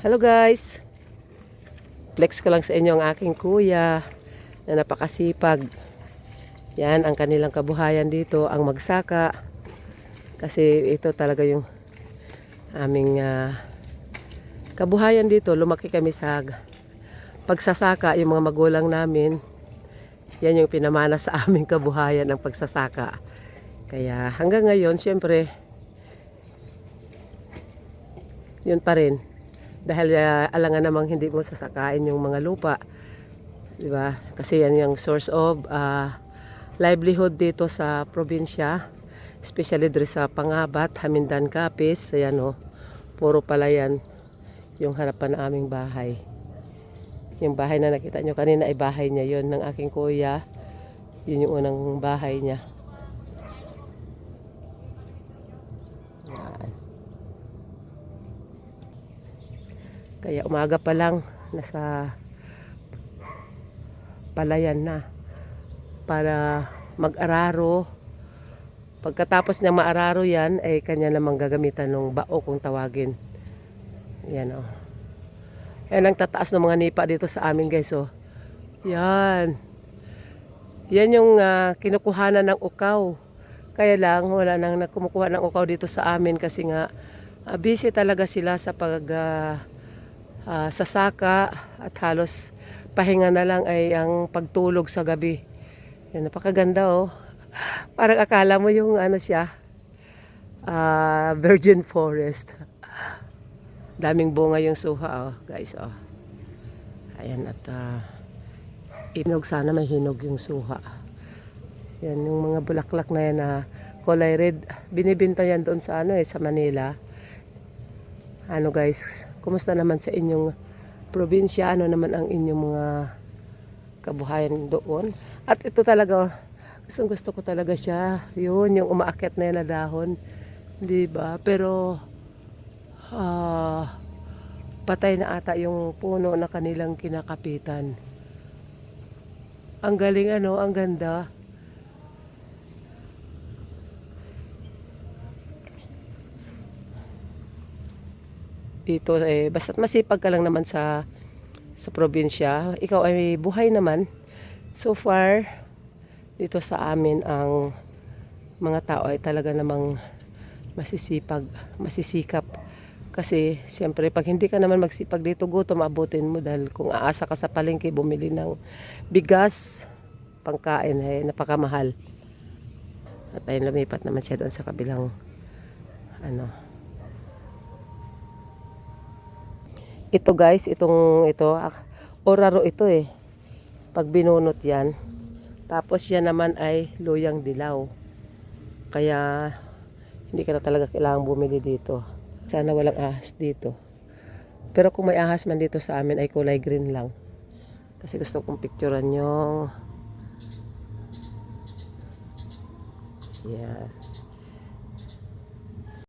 Hello guys! Flex ko lang sa inyo ang aking kuya na napakasipag. Yan ang kanilang kabuhayan dito, ang magsaka. Kasi ito talaga yung aming ah, kabuhayan dito. Lumaki kami sa pagsasaka, yung mga magulang namin. Yan yung pinamana sa aming kabuhayan ng pagsasaka. Kaya hanggang ngayon, syempre, yun pa rin. Dahil ah, alangan namang hindi mo sasakain yung mga lupa. Di ba? Kasi yan yung source of ah, livelihood dito sa probinsya. Especially dito sa Pangabat, Hamindan, Capiz. Ayan o. Puro pala yan yung harapan ng aming bahay. Yung bahay na nakita nyo kanina ay bahay niya yon ng aking kuya. Yun yung unang bahay niya. Kaya umaga pa lang nasa palayan na para mag-araro. Pagkatapos niya maararo yan, ay kanya namang gagamitan ng bao kung tawagin. Yan o. Yan ang tataas ng mga nipa dito sa amin guys oh. Yan. Yan yung ah, kinukuhanan ng ukaw. Kaya lang wala nang nakumukuha ng ukaw dito sa amin kasi nga ah, busy talaga sila sa pag ah, ah, sasaka at halos pahinga na lang ay ang pagtulog sa gabi. Yan, napakaganda oh. Parang akala mo yung ano siya, ah, virgin forest. Daming bunga yung suha oh, guys oh. Ayan at ah, inog sana may hinog yung suha. Yan yung mga bulaklak na yan na kulay red. Binibinta yan doon sa ano eh, sa Manila. Ano guys, kumusta naman sa inyong probinsya? Ano naman ang inyong mga kabuhayan doon? At ito talaga, gustong gusto ko talaga siya. Yun, yung umaakyat na yan na dahon. Di ba? Pero, ah, patay na ata yung puno na kanilang kinakapitan. Ang galing ano, ang ganda. Dito eh basta't masipag ka lang naman sa sa probinsya. Ikaw ay buhay naman. So far dito sa amin ang mga tao ay talaga namang masisipag masisikap. Kasi siyempre pag hindi ka naman magsipag dito gutom abutin mo. Dahil kung aasa ka sa palengke bumili ng bigas pangkain ay napakamahal. At ayun lumipat naman siya doon sa kabilang ano Ito guys, itong ito, oraro ito eh. Pag binunot yan. Tapos yan naman ay luyang dilaw. Kaya hindi ka na talaga kailangang bumili dito. Sana walang ahas dito. Pero kung may ahas man dito sa amin ay kulay green lang. Kasi gusto kong picturean yung Yan.